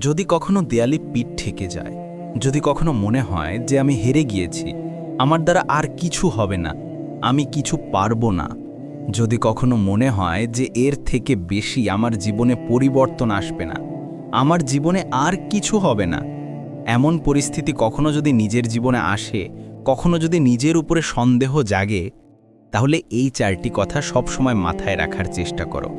যদি কখনো দেয়ালে পিঠ ঠেকে যায়, যদি কখনো মনে হয় যে আমি হেরে গিয়েছি, আমার দ্বারা আর কিছু হবে না, আমি কিছু পারব না। যদি কখনো মনে হয় যে এর থেকে বেশি আমার জীবনে পরিবর্তন আসবে না, আমার জীবনে আর কিছু হবে না। এমন পরিস্থিতি কখনো যদি নিজের জীবনে আসে, কখনো যদি নিজের উপরে সন্দেহ জাগে, তাহলে এই চারটি কথা সবসময় মাথায় রাখার চেষ্টা করো।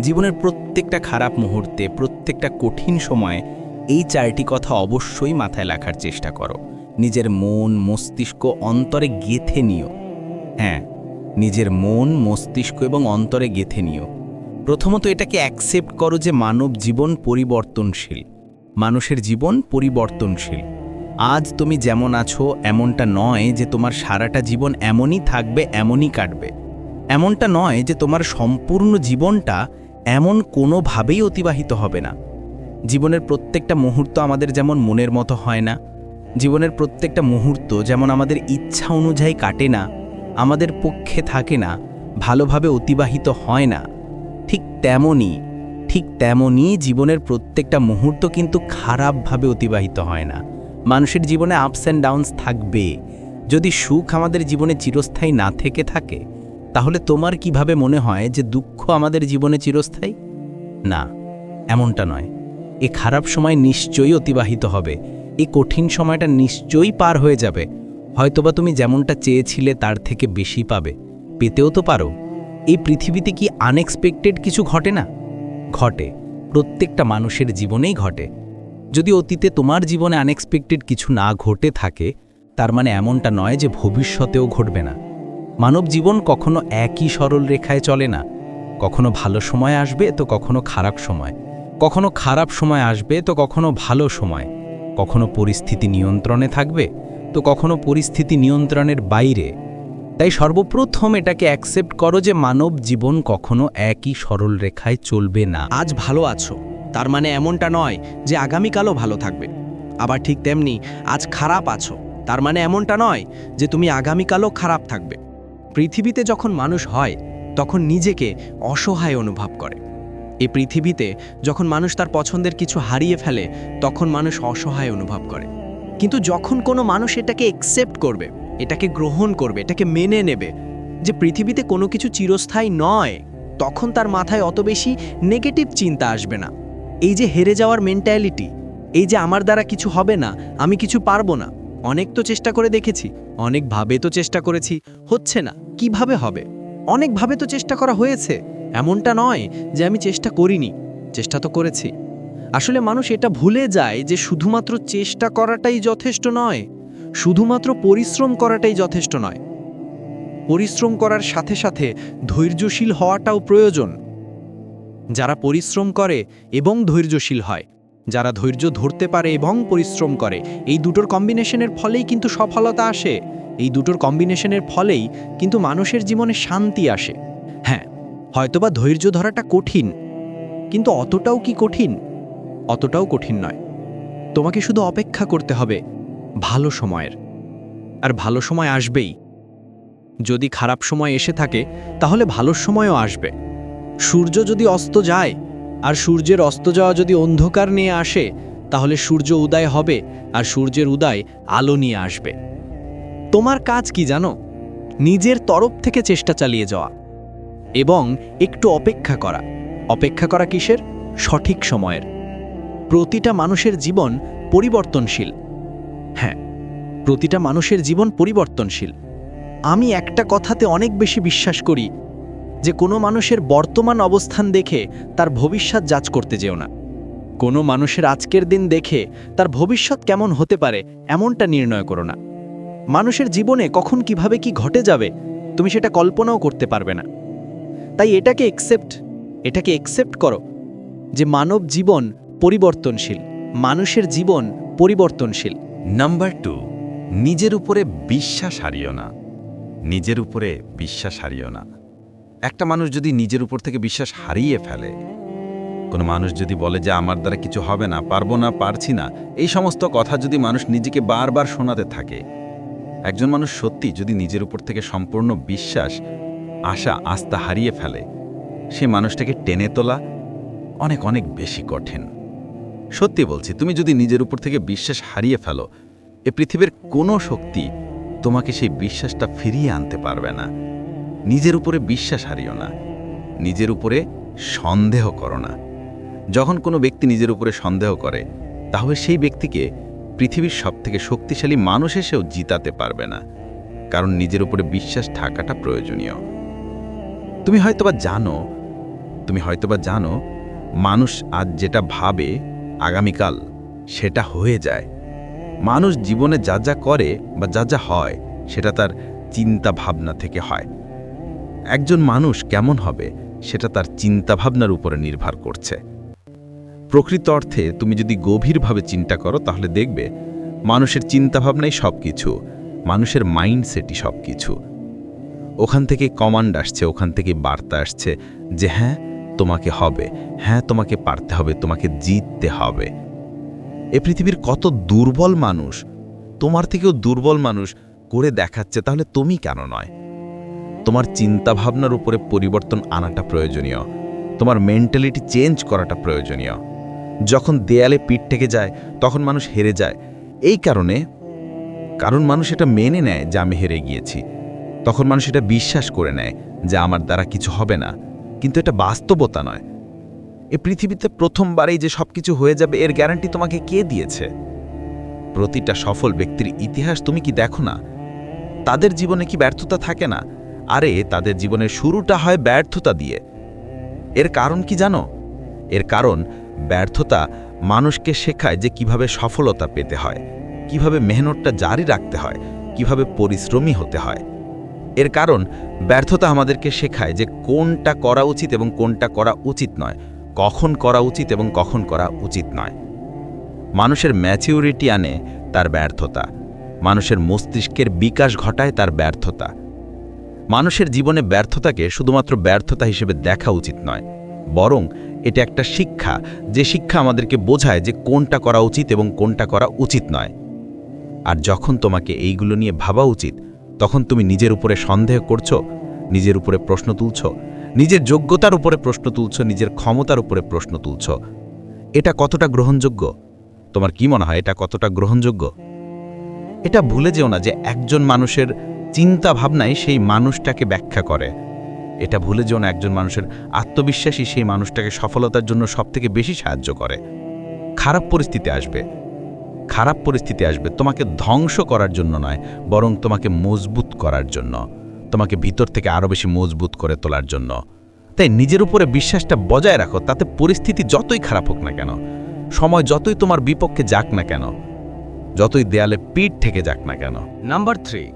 জীবনের প্রত্যেকটা খারাপ মুহূর্তে, প্রত্যেকটা কঠিন সময়ে এই চারটি কথা অবশ্যই মাথায় রাখার চেষ্টা করো। নিজের মন, মস্তিষ্ক অন্তরে গেথে নিও। হ্যাঁ নিজের মন, মস্তিষ্ক এবং অন্তরে গেথে নিও। প্রথমত এটাকে অ্যাকসেপ্ট করো যে মানব জীবন পরিবর্তনশীল। মানুষের জীবন পরিবর্তনশীল। আজ তুমি যেমন আছো, এমনটা নয় যে তোমার সারাটা জীবন এমনই থাকবে, এমনই কাটবে। এমনটা নয় যে তোমার সম্পূর্ণ জীবনটা এমন কোনোভাবেই অতিবাহিত হবে না। জীবনের প্রত্যেকটা মুহূর্ত আমাদের যেমন মনের মতো হয় না, জীবনের প্রত্যেকটা মুহূর্ত যেমন আমাদের ইচ্ছা অনুযায়ী কাটে না, আমাদের পক্ষে থাকে না, ভালোভাবে অতিবাহিত হয় না, ঠিক তেমনই ঠিক তেমনই জীবনের প্রত্যেকটা মুহূর্ত কিন্তু খারাপভাবে অতিবাহিত হয় না। মানুষের জীবনে আপস অ্যান্ড ডাউনস থাকবে। যদি সুখ আমাদের জীবনে চিরস্থায়ী না থেকে থাকে তাহলে তোমার কীভাবে মনে হয় যে দুঃখ আমাদের জীবনে চিরস্থায়ী? না, এমনটা নয়। এ খারাপ সময় নিশ্চয়ই অতিবাহিত হবে। এই কঠিন সময়টা নিশ্চয়ই পার হয়ে যাবে। হয়তোবা তুমি যেমনটা চেয়েছিলে তার থেকে বেশি পাবে। পেতেও তো পারো। এই পৃথিবীতে কি আনএক্সপেক্টেড কিছু ঘটে না? ঘটে। প্রত্যেকটা মানুষের জীবনেই ঘটে। যদি অতীতে তোমার জীবনে আনএক্সপেক্টেড কিছু না ঘটে থাকে, তার মানে এমনটা নয় যে ভবিষ্যতেও ঘটবে না। মানব জীবন কখনো একই সরল রেখায় চলে না। কখনো ভালো সময় আসবে তো কখনো খারাপ সময়। কখনো খারাপ সময় আসবে তো কখনো ভালো সময়। কখনো পরিস্থিতি নিয়ন্ত্রণে থাকবে তো কখনো পরিস্থিতি নিয়ন্ত্রণের বাইরে। তাই সর্বপ্রথম এটাকে অ্যাকসেপ্ট করো যে মানব জীবন কখনো একই সরল রেখায় চলবে না। আজ ভালো আছো, তার মানে এমনটা নয় যে আগামীকালও ভালো থাকবে। আবার ঠিক তেমনি আজ খারাপ আছো, তার মানে এমনটা নয় যে তুমি আগামীকালও খারাপ থাকবে। পৃথিবীতে যখন মানুষ হয়, তখন নিজেকে অসহায় অনুভব করে। এই পৃথিবীতে যখন মানুষ তার পছন্দের কিছু হারিয়ে ফেলে, তখন মানুষ অসহায় অনুভব করে। কিন্তু যখন কোনো মানুষ এটাকে একসেপ্ট করবে, এটাকে গ্রহণ করবে, এটাকে মেনে নেবে যে পৃথিবীতে কোনো কিছু চিরস্থায়ী নয়, তখন তার মাথায় অত বেশি নেগেটিভ চিন্তা আসবে না। এই যে হেরে যাওয়ার মেন্টালিটি এই যে আমার দ্বারা কিছু হবে না, আমি কিছু পারব না অনেক তো চেষ্টা করে দেখেছি অনেকভাবে তো চেষ্টা করেছি, হচ্ছে না, কীভাবে হবে? অনেকভাবে তো চেষ্টা করা হয়েছে, এমনটা নয় যে আমি চেষ্টা করিনি, চেষ্টা তো করেছি। আসলে মানুষ এটা ভুলে যায় যে শুধুমাত্র চেষ্টা করাটাই যথেষ্ট নয়, শুধুমাত্র পরিশ্রম করাটাই যথেষ্ট নয়। পরিশ্রম করার সাথে সাথে ধৈর্যশীল হওয়াটাও প্রয়োজন। যারা পরিশ্রম করে এবং ধৈর্যশীল হয় যারা ধৈর্য ধরতে পারে এবং পরিশ্রম করে, এই দুটোর কম্বিনেশনের ফলেই কিন্তু সফলতা আসে। এই দুটোর কম্বিনেশনের ফলেই কিন্তু মানুষের জীবনে শান্তি আসে। হ্যাঁ হয়তোবা ধৈর্য ধরাটা কঠিন, কিন্তু অতটাও কি কঠিন? অতটাও কঠিন নয়। তোমাকে শুধু অপেক্ষা করতে হবে, ভালো সময়ের। আর ভালো সময় আসবেই। যদি খারাপ সময় এসে থাকে, তাহলে ভালো সময়ও আসবে। সূর্য যদি অস্ত যায় আর সূর্যের অস্ত যাওয়া যদি অন্ধকার নিয়ে আসে, তাহলে সূর্য উদয় হবে আর সূর্যের উদয় আলো নিয়ে আসবে। তোমার কাজ কি জানো? নিজের তরফ থেকে চেষ্টা চালিয়ে যাওয়া এবং একটু অপেক্ষা করা। অপেক্ষা করা কিসের? সঠিক সময়ের। প্রতিটা মানুষের জীবন পরিবর্তনশীল। হ্যাঁ প্রতিটা মানুষের জীবন পরিবর্তনশীল। আমি একটা কথাতে অনেক বেশি বিশ্বাস করি যে কোনো মানুষের বর্তমান অবস্থান দেখে তার ভবিষ্যৎ যাচ করতে যেও না। কোনো মানুষের আজকের দিন দেখে তার ভবিষ্যৎ কেমন হতে পারে এমনটা নির্ণয় করো না। মানুষের জীবনে কখন কীভাবে কি ঘটে যাবে, তুমি সেটা কল্পনাও করতে পারবে না। তাই এটাকে একসেপ্ট এটাকে একসেপ্ট করো যে মানব জীবন পরিবর্তনশীল, মানুষের জীবন পরিবর্তনশীল। নাম্বার টু নিজের উপরে বিশ্বাস হারিও না। নিজের উপরে বিশ্বাস হারিও না। একটা মানুষ যদি নিজের উপর থেকে বিশ্বাস হারিয়ে ফেলে, কোনো মানুষ যদি বলে যে আমার দ্বারা কিছু হবে না, পারব না, পারছি না, এই সমস্ত কথা যদি মানুষ নিজেকে বারবার শোনাতে থাকে, একজন মানুষ সত্যি যদি নিজের উপর থেকে সম্পূর্ণ বিশ্বাস, আশা, আস্থা হারিয়ে ফেলে, সে মানুষটাকে টেনে তোলা অনেক অনেক বেশি কঠিন। সত্যি বলছি, তুমি যদি নিজের উপর থেকে বিশ্বাস হারিয়ে ফেলো, এ পৃথিবীর কোনো শক্তি তোমাকে সেই বিশ্বাসটা ফিরিয়ে আনতে পারবে না। নিজের উপরে বিশ্বাস হারিও না, নিজের উপরে সন্দেহ করো না। যখন কোনো ব্যক্তি নিজের উপরে সন্দেহ করে, তাহলে সেই ব্যক্তিকে পৃথিবীর সবথেকে শক্তিশালী মানুষ এসেও জিতাতে পারবে না, কারণ নিজের উপরে বিশ্বাস থাকাটা প্রয়োজনীয়। তুমি হয়তোবা জানো, তুমি হয়তোবা জানো, মানুষ আজ যেটা ভাবে আগামীকাল সেটা হয়ে যায়। মানুষ জীবনে যা যা করে বা যা যা হয় সেটা তার চিন্তা ভাবনা থেকে হয়। একজন মানুষ কেমন হবে, সেটা তার চিন্তাভাবনার উপরে নির্ভর করছে। প্রকৃত অর্থে তুমি যদি গভীরভাবে চিন্তা করো, তাহলে দেখবে মানুষের চিন্তাভাবনাই সব কিছু মানুষের মাইন্ডসেটই সব কিছু ওখান থেকে কমান্ড আসছে, ওখান থেকে বার্তা আসছে যে হ্যাঁ তোমাকে হবে হ্যাঁ তোমাকে পারতে হবে, তোমাকে জিততে হবে। এ পৃথিবীর কত দুর্বল মানুষ, তোমার থেকেও দুর্বল মানুষ করে দেখাচ্ছে, তাহলে তুমি কেন নয়? তোমার চিন্তাভাবনার উপরে পরিবর্তন আনাটা প্রয়োজনীয়। তোমার মেন্টালিটি চেঞ্জ করাটা প্রয়োজনীয়। যখন দেয়ালে পিঠ থেকে যায়, তখন মানুষ হেরে যায়। এই কারণে কারণ মানুষ এটা মেনে নেয় যে আমি হেরে গিয়েছি। তখন মানুষ এটা বিশ্বাস করে নেয় যে আমার দ্বারা কিছু হবে না। কিন্তু এটা বাস্তবতা নয়। এ পৃথিবীতে প্রথমবারেই যে সব কিছু হয়ে যাবে, এর গ্যারান্টি তোমাকে কে দিয়েছে? প্রতিটা সফল ব্যক্তির ইতিহাস তুমি কি দেখো না? তাদের জীবনে কি ব্যর্থতা থাকে না? আরে তাদের জীবনের শুরুটা হয় ব্যর্থতা দিয়ে। এর কারণ কি জানো? এর কারণ, ব্যর্থতা মানুষকে শেখায় যে কীভাবে সফলতা পেতে হয়, কীভাবে মেহনতটা জারি রাখতে হয়, কীভাবে পরিশ্রমী হতে হয়। এর কারণ, ব্যর্থতা আমাদেরকে শেখায় যে কোনটা করা উচিত এবং কোনটা করা উচিত নয়। কখন করা উচিত এবং কখন করা উচিত নয়। মানুষের ম্যাচিউরিটি আনে তার ব্যর্থতা। মানুষের মস্তিষ্কের বিকাশ ঘটায় তার ব্যর্থতা। মানুষের জীবনে ব্যর্থতাকে শুধুমাত্র ব্যর্থতা হিসেবে দেখা উচিত নয়, বরং এটা একটা শিক্ষা, যে শিক্ষা আমাদেরকে বোঝায় যে কোনটা করা উচিত এবং কোনটা করা উচিত নয়। আর যখন তোমাকে এইগুলো নিয়ে ভাবা উচিত, তখন তুমি নিজের উপরে সন্দেহ করছ, নিজের উপরে প্রশ্ন তুলছ, নিজের যোগ্যতার উপরে প্রশ্ন তুলছ, নিজের ক্ষমতার উপরে প্রশ্ন তুলছ। এটা কতটা গ্রহণযোগ্য? তোমার কি মনে হয় এটা কতটা গ্রহণযোগ্য? এটা ভুলে যেও না যে একজন মানুষের চিন্তা ভাবনাই সেই মানুষটাকে ব্যাখ্যা করে। এটা ভুলে যেও না, একজন মানুষের আত্মবিশ্বাসী সেই মানুষটাকে সফলতার জন্য সবথেকে বেশি সাহায্য করে। খারাপ পরিস্থিতি আসবে। খারাপ পরিস্থিতি আসবে তোমাকে ধ্বংস করার জন্য নয়, বরং তোমাকে মজবুত করার জন্য। তোমাকে ভিতর থেকে আরও বেশি মজবুত করে তোলার জন্য। তাই নিজের উপরে বিশ্বাসটা বজায় রাখো, তাতে পরিস্থিতি যতই খারাপ হোক না কেন, সময় যতই তোমার বিপক্ষে যাক না কেন, যতই দেয়ালে পিঠ থেকে যাক না কেন। নাম্বার থ্রি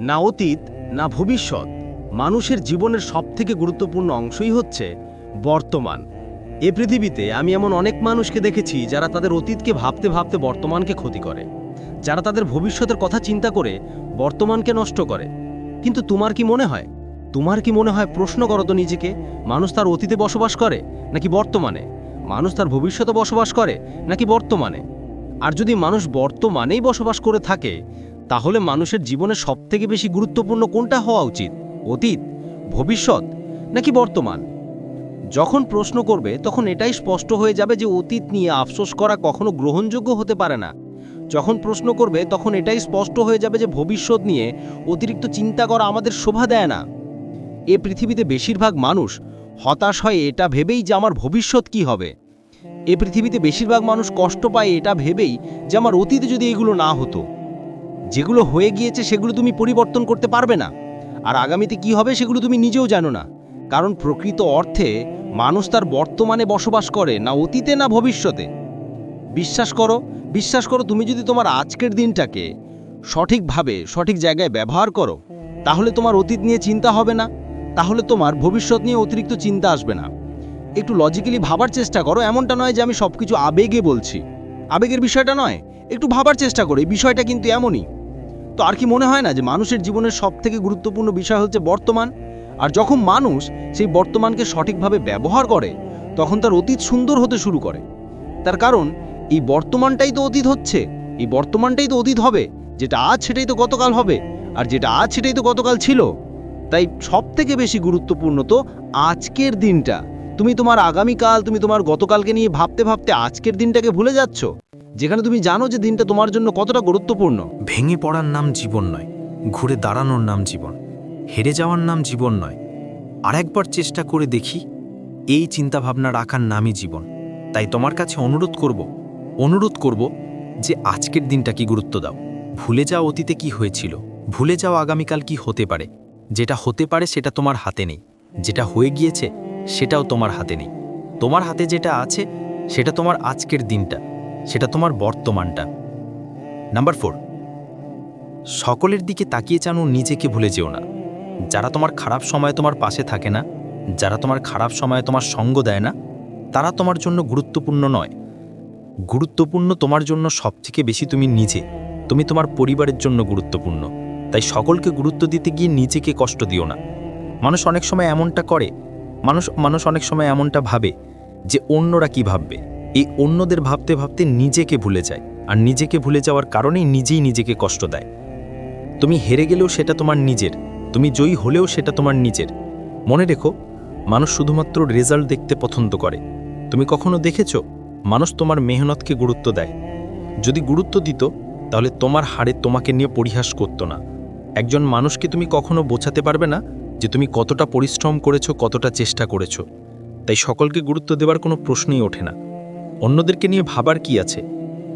না অতীত, না ভবিষ্যৎ, মানুষের জীবনের সবথেকে গুরুত্বপূর্ণ অংশই হচ্ছে বর্তমান। এ পৃথিবীতে আমি এমন অনেক মানুষকে দেখেছি যারা তাদের অতীতকে ভাবতে ভাবতে বর্তমানকে ক্ষতি করে। যারা তাদের ভবিষ্যতের কথা চিন্তা করে বর্তমানকে নষ্ট করে। কিন্তু তোমার কি মনে হয়? তোমার কি মনে হয় প্রশ্ন করো তো নিজেকে, মানুষ তার অতীতে বসবাস করে নাকি বর্তমানে? মানুষ তার ভবিষ্যতে বসবাস করে নাকি বর্তমানে? আর যদি মানুষ বর্তমানেই বসবাস করে থাকে তাহলে মানুষের জীবনে সবথেকে বেশি গুরুত্বপূর্ণ কোনটা হওয়া উচিত? অতীত? ভবিষ্যৎ? নাকি বর্তমান? যখন প্রশ্ন করবে, তখন এটাই স্পষ্ট হয়ে যাবে যে অতীত নিয়ে আফসোস করা কখনো গ্রহণযোগ্য হতে পারে না। যখন প্রশ্ন করবে, তখন এটাই স্পষ্ট হয়ে যাবে যে ভবিষ্যৎ নিয়ে অতিরিক্ত চিন্তা করা আমাদের শোভা দেয় না। এ পৃথিবীতে বেশিরভাগ মানুষ হতাশ হয় এটা ভেবেই যে আমার ভবিষ্যৎ কি হবে। এ পৃথিবীতে বেশিরভাগ মানুষ কষ্ট পায় এটা ভেবেই যে আমার অতীতে যদি এগুলো না হতো। যেগুলো হয়ে গিয়েছে সেগুলো তুমি পরিবর্তন করতে পারবে না। আর আগামীতে কি হবে সেগুলো তুমি নিজেও জানো না। কারণ প্রকৃত অর্থে মানুষ তার বর্তমানে বসবাস করে, না অতীতে, না ভবিষ্যতে। বিশ্বাস করো বিশ্বাস করো, তুমি যদি তোমার আজকের দিনটাকে সঠিকভাবে, সঠিক জায়গায় ব্যবহার করো, তাহলে তোমার অতীত নিয়ে চিন্তা হবে না। তাহলে তোমার ভবিষ্যৎ নিয়ে অতিরিক্ত চিন্তা আসবে না। একটু লজিক্যালি ভাবার চেষ্টা করো, এমনটা নয় যে আমি সব কিছু আবেগে বলছি। আবেগের বিষয়টা নয়, একটু ভাবার চেষ্টা করো, এই বিষয়টা কিন্তু এমনই। তো আর কি মনে হয় না যে মানুষের জীবনের সবথেকে গুরুত্বপূর্ণ বিষয় হচ্ছে বর্তমান? আর যখন মানুষ সেই বর্তমানকে সঠিকভাবে ব্যবহার করে, তখন তার অতীত সুন্দর হতে শুরু করে। তার কারণ, এই বর্তমানটাই তো অতীত হচ্ছে। এই বর্তমানটাই তো অতীত হবে। যেটা আজ সেটাই তো গতকাল হবে। আর যেটা আজ সেটাই তো গতকাল ছিল। তাই সব থেকে বেশি গুরুত্বপূর্ণ তো আজকের দিনটা। তুমি তোমার আগামীকাল, তুমি তোমার গতকালকে নিয়ে ভাবতে ভাবতে আজকের দিনটাকে ভুলে যাচ্ছ? যেখানে তুমি জানো যে দিনটা তোমার জন্য কতটা গুরুত্বপূর্ণ। ভেঙে পড়ার নাম জীবন নয়, ঘুরে দাঁড়ানোর নাম জীবন, হেরে যাওয়ার নাম জীবন নয়। আর একবার চেষ্টা করে দেখি, এই চিন্তাভাবনা রাখার নামই জীবন। তাই তোমার কাছে অনুরোধ করব অনুরোধ করব যে আজকের দিনটা কি গুরুত্ব দাও। ভুলে যাও অতীতে কি হয়েছিল, ভুলে যাও আগামীকাল কি হতে পারে। যেটা হতে পারে সেটা তোমার হাতে নেই, যেটা হয়ে গিয়েছে সেটাও তোমার হাতে নেই। তোমার হাতে যেটা আছে, সেটা তোমার আজকের দিনটা। সেটা তোমার বর্তমানটা। নাম্বার ফোর সকলের দিকে তাকিয়ে চানো নিজেকে ভুলে যেও না। যারা তোমার খারাপ সময়ে তোমার পাশে থাকে না, যারা তোমার খারাপ সময়ে তোমার সঙ্গ দেয় না, তারা তোমার জন্য গুরুত্বপূর্ণ নয়। গুরুত্বপূর্ণ তোমার জন্য সবথেকে বেশি তুমি নিজে, তুমি তোমার পরিবারের জন্য গুরুত্বপূর্ণ। তাই সকলকে গুরুত্ব দিতে গিয়ে নিজেকে কষ্ট দিও না। মানুষ অনেক সময় এমনটা করে, মানুষ মানুষ অনেক সময় এমনটা ভাবে যে অন্যরা কি ভাববে। এই অন্যদের ভাবতে ভাবতে নিজেকে ভুলে যায়। আর নিজেকে ভুলে যাওয়ার কারণেই নিজেই নিজেকে কষ্ট দেয়। তুমি হেরে গেলেও সেটা তোমার নিজের, তুমি জয়ী হলেও সেটা তোমার নিজের। মনে রেখো, মানুষ শুধুমাত্র রেজাল্ট দেখতে পছন্দ করে। তুমি কখনো দেখেছ, মানুষ তোমার মেহনতকে গুরুত্ব দেয়। যদি গুরুত্ব দিত, তাহলে তোমার হারে তোমাকে নিয়ে পরিহাস করত না। একজন মানুষকে তুমি কখনো বোঝাতে পারবে না যে তুমি কতটা পরিশ্রম করেছ, কতটা চেষ্টা করেছ। তাই সকলকে গুরুত্ব দেওয়ার কোনো প্রশ্নই ওঠে না। অন্যদেরকে নিয়ে ভাবার কি আছে?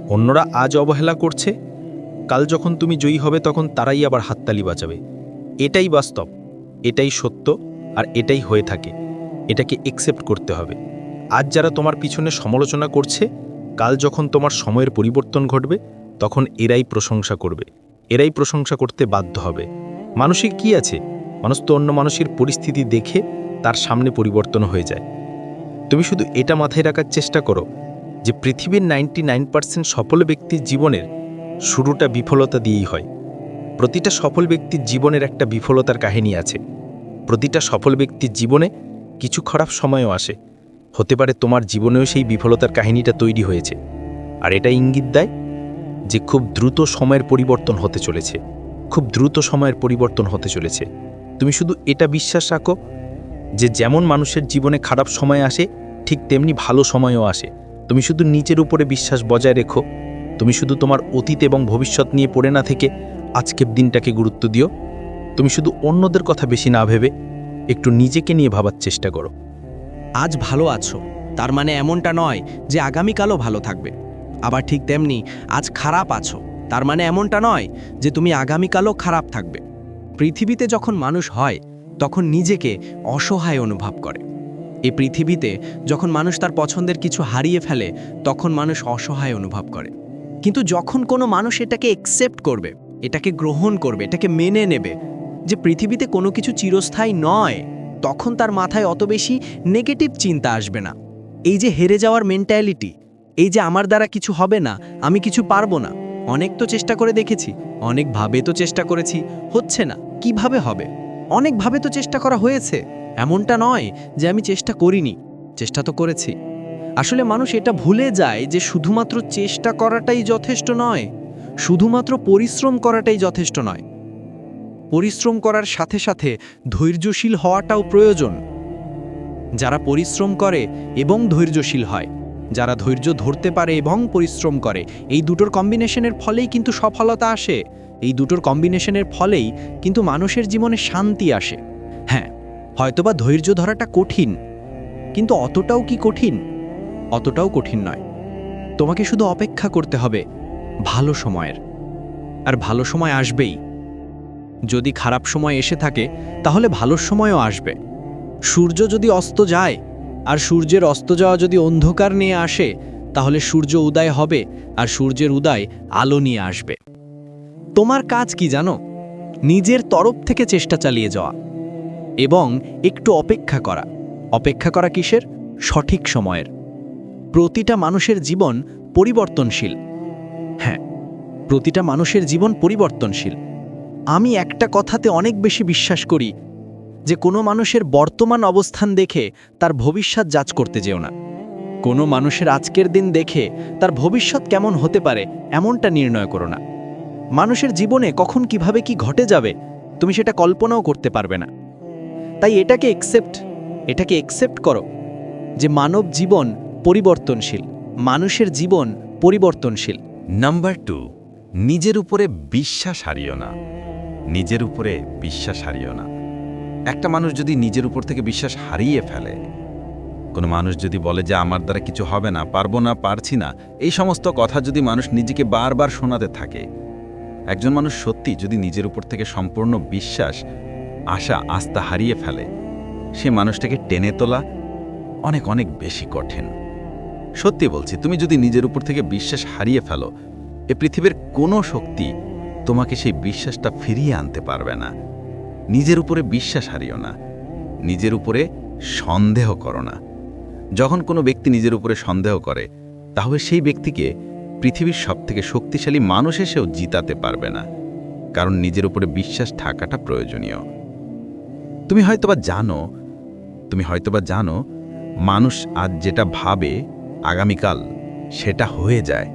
অন্যরা আজ অবহেলা করছে? কাল যখন তুমি জয়ী হবে, তখন তারাই আবার হাততালি বাজাবে। এটাই বাস্তব, এটাই সত্য, আর এটাই হয়ে থাকে। এটাকে একসেপ্ট করতে হবে। আজ যারা তোমার পিছনে সমালোচনা করছে, কাল যখন তোমার সময়ের পরিবর্তন ঘটবে, তখন এরাই প্রশংসা করবে। এরাই প্রশংসা করতে বাধ্য হবে। মানুষের কি আছে? মানুষ তো অন্য মানুষের পরিস্থিতি দেখে তার সামনে পরিবর্তন হয়ে যায়। তুমি শুধু এটা মাথায় রাখার চেষ্টা করো। যে পৃথিবীর নাইনটি নাইন পার্সেন্ট সফল ব্যক্তির জীবনের শুরুটা বিফলতা দিয়েই হয়। প্রতিটা সফল ব্যক্তির জীবনের একটা বিফলতার কাহিনী আছে। প্রতিটা সফল ব্যক্তির জীবনে কিছু খারাপ সময়ও আসে। হতে পারে তোমার জীবনেও সেই বিফলতার কাহিনীটা তৈরি হয়েছে। আর এটা ইঙ্গিত দেয় যে খুব দ্রুত সময়ের পরিবর্তন হতে চলেছে। খুব দ্রুত সময়ের পরিবর্তন হতে চলেছে। তুমি শুধু এটা বিশ্বাস রাখো যে যেমন মানুষের জীবনে খারাপ সময় আসে, ঠিক তেমনি ভালো সময়ও আসে। তুমি শুধু নিজের উপরে বিশ্বাস বজায় রেখো। তুমি শুধু তোমার অতীত এবং ভবিষ্যৎ নিয়ে পড়ে না থেকে আজকের দিনটাকে গুরুত্ব দিও। তুমি শুধু অন্যদের কথা বেশি না ভেবে একটু নিজেকে নিয়ে ভাবার চেষ্টা করো। আজ ভালো আছো, তার মানে এমনটা নয় যে আগামীকালও ভালো থাকবে। আবার ঠিক তেমনি আজ খারাপ আছো, তার মানে এমনটা নয় যে তুমি আগামীকালও খারাপ থাকবে। পৃথিবীতে যখন মানুষ হয়, তখন নিজেকে অসহায় অনুভব করে। এই পৃথিবীতে যখন মানুষ তার পছন্দের কিছু হারিয়ে ফেলে, তখন মানুষ অসহায় অনুভব করে। কিন্তু যখন কোনো মানুষ এটাকে একসেপ্ট করবে, এটাকে গ্রহণ করবে, এটাকে মেনে নেবে যে পৃথিবীতে কোনো কিছু চিরস্থায়ী নয়, তখন তার মাথায় অত বেশি নেগেটিভ চিন্তা আসবে না। এই যে হেরে যাওয়ার মেন্টালিটি এই যে আমার দ্বারা কিছু হবে না, আমি কিছু পারব না, অনেক তো চেষ্টা করে দেখেছি, অনেকভাবে তো চেষ্টা করেছি, হচ্ছে না, কীভাবে হবে? অনেকভাবে তো চেষ্টা করা হয়েছে। এমনটা নয় যে আমি চেষ্টা করিনি, চেষ্টা তো করেছি। আসলে মানুষ এটা ভুলে যায় যে শুধুমাত্র চেষ্টা করাটাই যথেষ্ট নয়, শুধুমাত্র পরিশ্রম করাটাই যথেষ্ট নয়। পরিশ্রম করার সাথে সাথে ধৈর্যশীল হওয়াটাও প্রয়োজন। যারা পরিশ্রম করে এবং ধৈর্যশীল হয়, যারা ধৈর্য ধরতে পারে এবং পরিশ্রম করে, এই দুটোর কম্বিনেশনের ফলেই কিন্তু সফলতা আসে। এই দুটোর কম্বিনেশনের ফলেই কিন্তু মানুষের জীবনে শান্তি আসে। হ্যাঁ হয়তোবা ধৈর্য ধরাটা কঠিন, কিন্তু অতটাও কি কঠিন? অতটাও কঠিন নয়। তোমাকে শুধু অপেক্ষা করতে হবে, ভালো সময়ের। আর ভালো সময় আসবেই। যদি খারাপ সময় এসে থাকে, তাহলে ভালো সময়ও আসবে। সূর্য যদি অস্ত যায়, আর সূর্যের অস্ত যাওয়া যদি অন্ধকার নিয়ে আসে, তাহলে সূর্য উদয় হবে, আর সূর্যের উদয় আলো নিয়ে আসবে। তোমার কাজ কি জানো? নিজের তরফ থেকে চেষ্টা চালিয়ে যাওয়া। এবং একটু অপেক্ষা করা। অপেক্ষা করা কিসের? সঠিক সময়ের। প্রতিটা মানুষের জীবন পরিবর্তনশীল। হ্যাঁ প্রতিটা মানুষের জীবন পরিবর্তনশীল। আমি একটা কথাতে অনেক বেশি বিশ্বাস করি যে কোনো মানুষের বর্তমান অবস্থান দেখে তার ভবিষ্যৎ যাচ করতে যেও না। কোনো মানুষের আজকের দিন দেখে তার ভবিষ্যৎ কেমন হতে পারে এমনটা নির্ণয় করো না। মানুষের জীবনে কখন কীভাবে কি ঘটে যাবে, তুমি সেটা কল্পনাও করতে পারবে না। তাই এটাকে একসেপ্ট এটাকে একসেপ্ট করো যে মানব জীবন পরিবর্তনশীল, মানুষের জীবন পরিবর্তনশীল। নাম্বার টু নিজের উপরে বিশ্বাস হারিও না। নিজের উপরে বিশ্বাস হারিও না। একটা মানুষ যদি নিজের উপর থেকে বিশ্বাস হারিয়ে ফেলে, কোনো মানুষ যদি বলে যে আমার দ্বারা কিছু হবে না, পারব না, পারছি না, এই সমস্ত কথা যদি মানুষ নিজেকে বারবার শোনাতে থাকে, একজন মানুষ সত্যি যদি নিজের উপর থেকে সম্পূর্ণ বিশ্বাস আশা, আস্থা হারিয়ে ফেলে। সে মানুষটাকে টেনে তোলা অনেক অনেক বেশি কঠিন। সত্যি বলছি, তুমি যদি নিজের উপর থেকে বিশ্বাস হারিয়ে ফেলো, এ পৃথিবীর কোনো শক্তি তোমাকে সেই বিশ্বাসটা ফিরিয়ে আনতে পারবে না। নিজের উপরে বিশ্বাস হারিও না। নিজের উপরে সন্দেহ করো না। যখন কোনো ব্যক্তি নিজের উপরে সন্দেহ করে, তাহলে সেই ব্যক্তিকে পৃথিবীর সবথেকে শক্তিশালী মানুষ এসেও জিতাতে পারবে না। কারণ নিজের উপরে বিশ্বাস থাকাটা প্রয়োজনীয়। তুমি হয়তোবা জানো, তুমি হয়তোবা জানো, মানুষ আজ যেটা ভাবে আগামীকাল সেটা হয়ে যায়।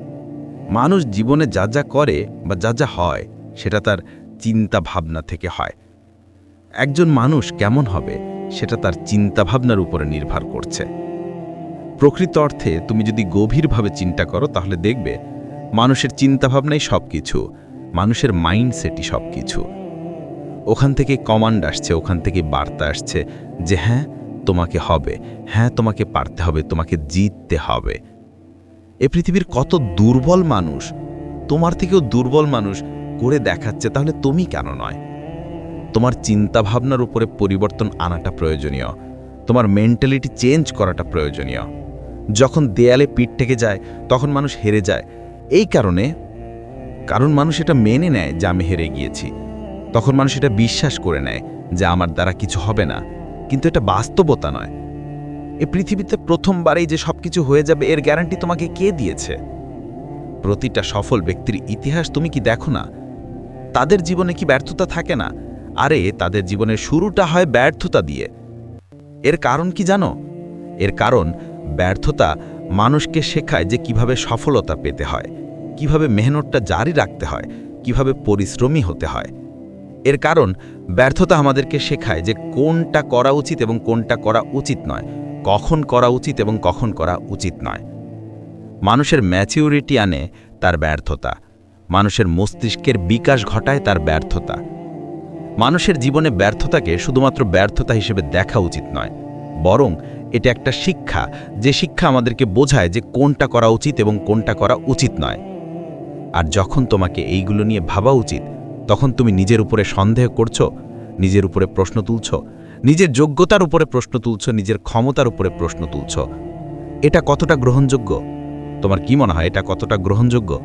মানুষ জীবনে যা যা করে বা যা যা হয় সেটা তার চিন্তা ভাবনা থেকে হয়। একজন মানুষ কেমন হবে সেটা তার চিন্তা ভাবনার উপরে নির্ভর করছে। প্রকৃত অর্থে তুমি যদি গভীরভাবে চিন্তা করো, তাহলে দেখবে মানুষের চিন্তাভাবনাই সব কিছু মানুষের মাইন্ডসেটই সব কিছু ওখান থেকে কমান্ড আসছে, ওখান থেকে বার্তা আসছে যে হ্যাঁ তোমাকে হবে হ্যাঁ তোমাকে পারতে হবে, তোমাকে জিততে হবে। এ পৃথিবীর কত দুর্বল মানুষ, তোমার থেকেও দুর্বল মানুষ করে দেখাচ্ছে, তাহলে তুমি কেন নয়? তোমার চিন্তাভাবনার উপরে পরিবর্তন আনাটা প্রয়োজনীয়, তোমার মেন্টালিটি চেঞ্জ করাটা প্রয়োজনীয়। যখন দেয়ালে পিঠ থেকে যায়, তখন মানুষ হেরে যায়। এই কারণে, কারণ মানুষ এটা মেনে নেয় যে আমি হেরে গিয়েছি। তখন মানুষ এটা বিশ্বাস করে নেয় যে আমার দ্বারা কিছু হবে না। কিন্তু এটা বাস্তবতা নয়। এ পৃথিবীতে প্রথমবারেই যে সব কিছু হয়ে যাবে, এর গ্যারান্টি তোমাকে কে দিয়েছে? প্রতিটা সফল ব্যক্তির ইতিহাস তুমি কি দেখো না? তাদের জীবনে কি ব্যর্থতা থাকে না? আরে, তাদের জীবনের শুরুটা হয় ব্যর্থতা দিয়ে। এর কারণ কি জানো? এর কারণ, ব্যর্থতা মানুষকে শেখায় যে কীভাবে সফলতা পেতে হয়, কীভাবে মেহনতটা জারি রাখতে হয়, কীভাবে পরিশ্রমী হতে হয়। এর কারণ, ব্যর্থতা আমাদেরকে শেখায় যে কোনটা করা উচিত এবং কোনটা করা উচিত নয়। কখন করা উচিত এবং কখন করা উচিত নয়। মানুষের ম্যাচিউরিটি আনে তার ব্যর্থতা। মানুষের মস্তিষ্কের বিকাশ ঘটায় তার ব্যর্থতা। মানুষের জীবনে ব্যর্থতাকে শুধুমাত্র ব্যর্থতা হিসেবে দেখা উচিত নয়, বরং এটা একটা শিক্ষা, যে শিক্ষা আমাদেরকে বোঝায় যে কোনটা করা উচিত এবং কোনটা করা উচিত নয়। আর যখন তোমাকে এইগুলো নিয়ে ভাবা উচিত তখন তুমি নিজের উপরে সন্দেহ করছ, নিজের উপরে প্রশ্ন তুলছ, নিজের যোগ্যতার উপরে প্রশ্ন তুলছ, নিজের ক্ষমতার উপরে প্রশ্ন তুলছ। এটা কতটা গ্রহণযোগ্য? তোমার কি মনে হয় এটা কতটা গ্রহণযোগ্য?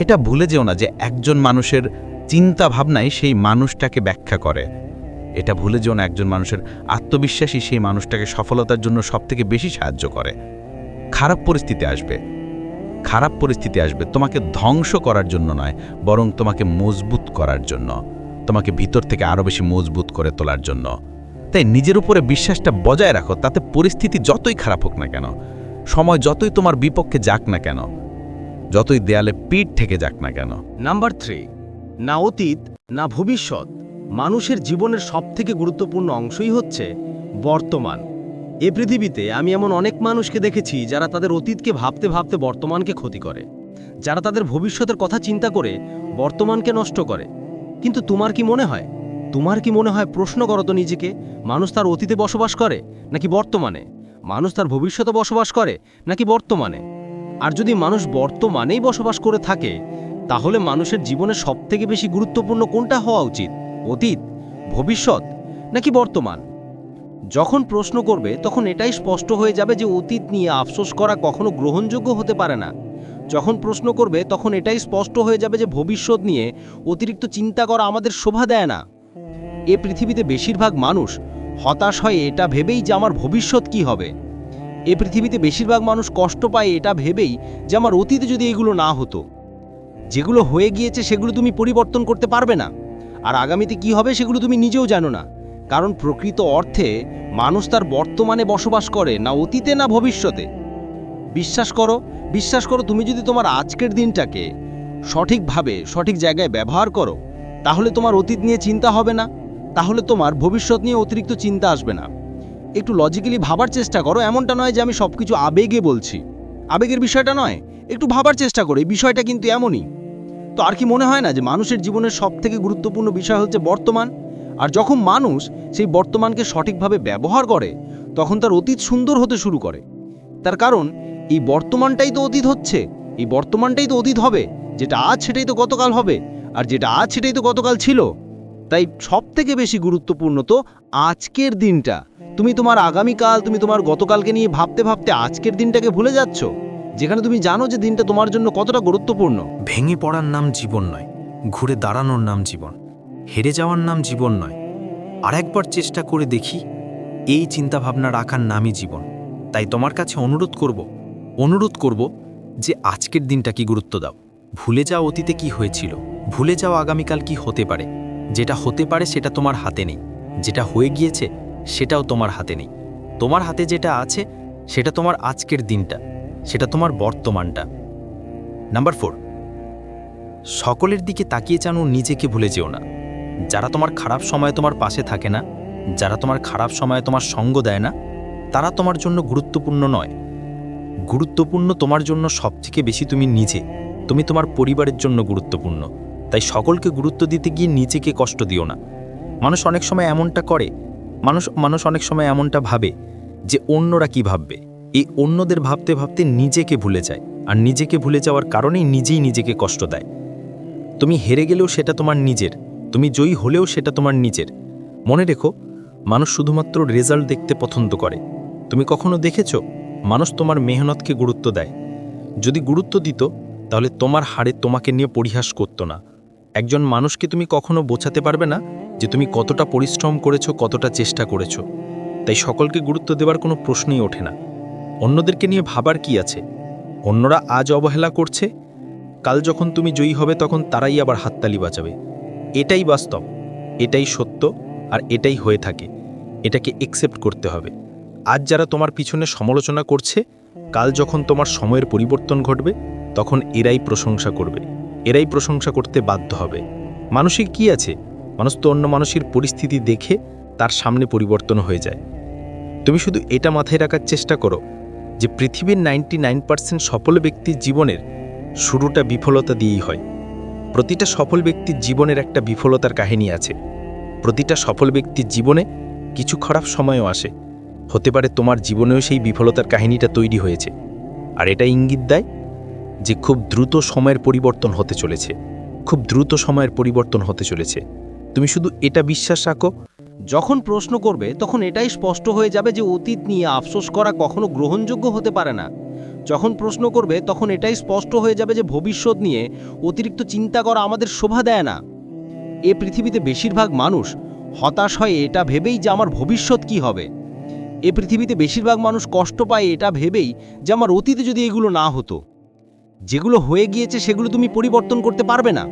এটা ভুলে যেও না যে একজন মানুষের চিন্তা ভাবনাই সেই মানুষটাকে ব্যাখ্যা করে। এটা ভুলে যেও না একজন মানুষের আত্মবিশ্বাসী সেই মানুষটাকে সফলতার জন্য সবথেকে বেশি সাহায্য করে। খারাপ পরিস্থিতি আসবে। খারাপ পরিস্থিতি আসবে। তোমাকে ধ্বংস করার জন্য নয়, বরং তোমাকে মজবুত করার জন্য। তোমাকে ভিতর থেকে আরও বেশি মজবুত করে তোলার জন্য। তাই নিজের উপরে বিশ্বাসটা বজায় রাখো, তাতে পরিস্থিতি যতই খারাপ হোক না কেন, সময় যতই তোমার বিপক্ষে যাক না কেন, যতই দেয়ালে পিঠ থেকে যাক না কেন। নাম্বার থ্রি, না অতীত, না ভবিষ্যৎ। মানুষের জীবনের সবথেকে গুরুত্বপূর্ণ অংশই হচ্ছে বর্তমান। এ পৃথিবীতে আমি এমন অনেক মানুষকে দেখেছি যারা তাদের অতীতকে ভাবতে ভাবতে বর্তমানকে ক্ষতি করে। যারা তাদের ভবিষ্যতের কথা চিন্তা করে বর্তমানকে নষ্ট করে। কিন্তু তোমার কি মনে হয়? তোমার কি মনে হয় প্রশ্ন করো তো নিজেকে। মানুষ তার অতীতে বসবাস করে নাকি বর্তমানে? মানুষ তার ভবিষ্যতে বসবাস করে নাকি বর্তমানে? আর যদি মানুষ বর্তমানেই বসবাস করে থাকে, তাহলে মানুষের জীবনে সবথেকে বেশি গুরুত্বপূর্ণ কোনটা হওয়া উচিত? অতীত? ভবিষ্যৎ? নাকি বর্তমান? যখন প্রশ্ন করবে, তখন এটাই স্পষ্ট হয়ে যাবে যে অতীত নিয়ে আফসোস করা কখনো গ্রহণযোগ্য হতে পারে না। যখন প্রশ্ন করবে, তখন এটাই স্পষ্ট হয়ে যাবে যে ভবিষ্যৎ নিয়ে অতিরিক্ত চিন্তা করা আমাদের শোভা দেয় না। এ পৃথিবীতে বেশিরভাগ মানুষ হতাশ হয় এটা ভেবেই যে আমার ভবিষ্যৎ কি হবে। এ পৃথিবীতে বেশিরভাগ মানুষ কষ্ট পায় এটা ভেবেই যে আমার অতীতে যদি এগুলো না হতো। যেগুলো হয়ে গিয়েছে, সেগুলো তুমি পরিবর্তন করতে পারবে না। আর আগামীতে কি হবে, সেগুলো তুমি নিজেও জানো না। কারণ প্রকৃত অর্থে মানুষ তার বর্তমানে বসবাস করে, না অতীতে, না ভবিষ্যতে। বিশ্বাস করো বিশ্বাস করো, তুমি যদি তোমার আজকের দিনটাকে সঠিকভাবে, সঠিক জায়গায় ব্যবহার করো, তাহলে তোমার অতীত নিয়ে চিন্তা হবে না, তাহলে তোমার ভবিষ্যৎ নিয়ে অতিরিক্ত চিন্তা আসবে না। একটু লজিক্যালি ভাবার চেষ্টা করো, এমনটা নয় যে আমি সব কিছু আবেগে বলছি। আবেগের বিষয়টা নয়, একটু ভাবার চেষ্টা করো, এই বিষয়টা কিন্তু এমনই। তো আর কি মনে হয় না যে মানুষের জীবনের সব থেকে গুরুত্বপূর্ণ বিষয় হচ্ছে বর্তমান? আর যখন মানুষ সেই বর্তমানকে সঠিকভাবে ব্যবহার করে, তখন তার অতীত সুন্দর হতে শুরু করে। তার কারণ, এই বর্তমানটাই তো অতীত হচ্ছে, এই বর্তমানটাই তো অতীত হবে, যেটা আজ সেটাই তো গতকাল হবে, আর যেটা আজ সেটাই তো গতকাল ছিল। তাই সব থেকে বেশি গুরুত্বপূর্ণ তো আজকের দিনটা। তুমি তোমার আগামীকাল, তুমি তোমার গতকালকে নিয়ে ভাবতে ভাবতে আজকের দিনটাকে ভুলে যাচ্ছ, যেখানে তুমি জানো যে দিনটা তোমার জন্য কতটা গুরুত্বপূর্ণ। ভেঙে পড়ার নাম জীবন নয়, ঘুরে দাঁড়ানোর নাম জীবন। হেরে যাওয়ার নাম জীবন নয়। আর একবার চেষ্টা করে দেখি, এই চিন্তাভাবনা রাখার নামই জীবন। তাই তোমার কাছে অনুরোধ করব অনুরোধ করব যে আজকের দিনটা কি গুরুত্ব দাও। ভুলে যাও অতীতে কি হয়েছিল, ভুলে যাও আগামীকাল কি হতে পারে। যেটা হতে পারে সেটা তোমার হাতে নেই, যেটা হয়ে গিয়েছে সেটাও তোমার হাতে নেই। তোমার হাতে যেটা আছে, সেটা তোমার আজকের দিনটা, সেটা তোমার বর্তমানটা। নাম্বার ফোর, সকলের দিকে তাকিয়ে জানো, নিজেকে ভুলে যেও না। যারা তোমার খারাপ সময়ে তোমার পাশে থাকে না, যারা তোমার খারাপ সময়ে তোমার সঙ্গ দেয় না, তারা তোমার জন্য গুরুত্বপূর্ণ নয়। গুরুত্বপূর্ণ তোমার জন্য সবথেকে বেশি তুমি নিজে, তুমি তোমার পরিবারের জন্য গুরুত্বপূর্ণ। তাই সকলকে গুরুত্ব দিতে গিয়ে নিজেকে কষ্ট দিও না। মানুষ অনেক সময় এমনটা করে, মানুষ মানুষ অনেক সময় এমনটা ভাবে যে অন্যরা কি ভাববে। এই অন্যদের ভাবতে ভাবতে নিজেকে ভুলে যায়, আর নিজেকে ভুলে যাওয়ার কারণেই নিজেই নিজেকে কষ্ট দেয়। তুমি হেরে গেলেও সেটা তোমার নিজের তুমি জয়ী হলেও সেটা তোমার নিজের। মনে রেখো, মানুষ শুধুমাত্র রেজাল্ট দেখতে পছন্দ করে। তুমি কখনো দেখেছ? মানুষ তোমার মেহনতকে গুরুত্ব দেয়। যদি গুরুত্ব দিত, তাহলে তোমার হারে তোমাকে নিয়ে পরিহাস করত না। একজন মানুষকে তুমি কখনো বোঝাতে পারবে না যে তুমি কতটা পরিশ্রম করেছ, কতটা চেষ্টা করেছ। তাই সকলকে গুরুত্ব দেওয়ার কোনো প্রশ্নই ওঠে না। অন্যদেরকে নিয়ে ভাবার কি আছে? অন্যরা আজ অবহেলা করছে? কাল যখন তুমি জয়ী হবে, তখন তারাই আবার হাততালি বাজাবে। এটাই বাস্তব, এটাই সত্য আর এটাই হয়ে থাকে। এটাকে একসেপ্ট করতে হবে। আজ যারা তোমার পিছনে সমালোচনা করছে, কাল যখন তোমার সময়ের পরিবর্তন ঘটবে, তখন এরাই প্রশংসা করবে। এরাই প্রশংসা করতে বাধ্য হবে। মানুষের কি আছে? মানুষ তো অন্য মানুষের পরিস্থিতি দেখে তার সামনে পরিবর্তন হয়ে যায়। তুমি শুধু এটা মাথায় রাখার চেষ্টা করো যে পৃথিবীর নাইনটি সফল ব্যক্তির জীবনের শুরুটা বিফলতা দিয়েই হয়। প্রতিটা সফল ব্যক্তির জীবনের একটা বিফলতার কাহিনী আছে। প্রতিটা সফল ব্যক্তির জীবনে কিছু খারাপ সময়ও আসে। হতে পারে তোমার জীবনেও সেই বিফলতার কাহিনীটা তৈরি হয়েছে। আর এটা ইঙ্গিত দেয় যে খুব দ্রুত সময়ের পরিবর্তন হতে চলেছে। খুব দ্রুত সময়ের পরিবর্তন হতে চলেছে। তুমি শুধু এটা বিশ্বাস রাখো, যখন প্রশ্ন করবে, তখন এটাই স্পষ্ট হয়ে যাবে যে অতীত নিয়ে আফসোস করা কখনো গ্রহণযোগ্য হতে পারে না। যখন প্রশ্ন করবে, তখন এটাই স্পষ্ট হয়ে যাবে যে ভবিষ্যৎ নিয়ে অতিরিক্ত চিন্তা করা আমাদের শোভা দেয় না। এ পৃথিবীতে বেশিরভাগ মানুষ হতাশ হয় এটা ভেবেই যে আমার ভবিষ্যৎ কি হবে। এ পৃথিবীতে বেশিরভাগ মানুষ কষ্ট পায় এটা ভেবেই যে আমার অতীতে যদি এগুলো না হতো। যেগুলো হয়ে গিয়েছে সেগুলো তুমি পরিবর্তন করতে পারবে না।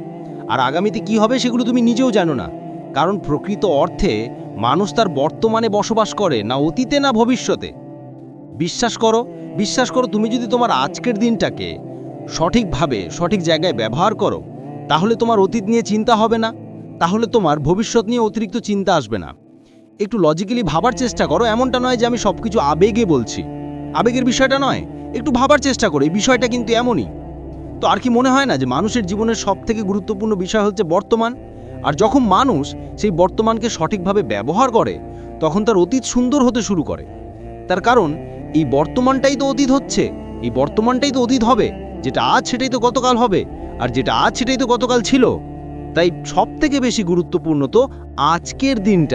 আর আগামীতে কি হবে সেগুলো তুমি নিজেও জানো না। কারণ প্রকৃত অর্থে মানুষ তার বর্তমানে বসবাস করে, না অতীতে, না ভবিষ্যতে। বিশ্বাস করো বিশ্বাস করো, তুমি যদি তোমার আজকের দিনটাকে সঠিকভাবে, সঠিক জায়গায় ব্যবহার করো, তাহলে তোমার অতীত নিয়ে চিন্তা হবে না, তাহলে তোমার ভবিষ্যৎ নিয়ে অতিরিক্ত চিন্তা আসবে না। একটু লজিক্যালি ভাবার চেষ্টা করো, এমনটা নয় যে আমি সব কিছু আবেগে বলছি। আবেগের বিষয়টা নয়, একটু ভাবার চেষ্টা করো, এই বিষয়টা কিন্তু এমনই। তো আর কি মনে হয় না যে মানুষের জীবনের সব থেকে গুরুত্বপূর্ণ বিষয় হচ্ছে বর্তমান? আর যখন মানুষ সেই বর্তমানকে সঠিকভাবে ব্যবহার করে, তখন তার অতীত সুন্দর হতে শুরু করে। তার কারণ এই বর্তমানটাই তো অতীত হচ্ছে। এই বর্তমানটাই তো অতীত হবে। যেটা আজ সেটাই তো গতকাল হবে। আর যেটা আজ সেটাই তো গতকাল ছিল। তাই সব থেকে বেশি গুরুত্বপূর্ণ তো আজকের দিনটা।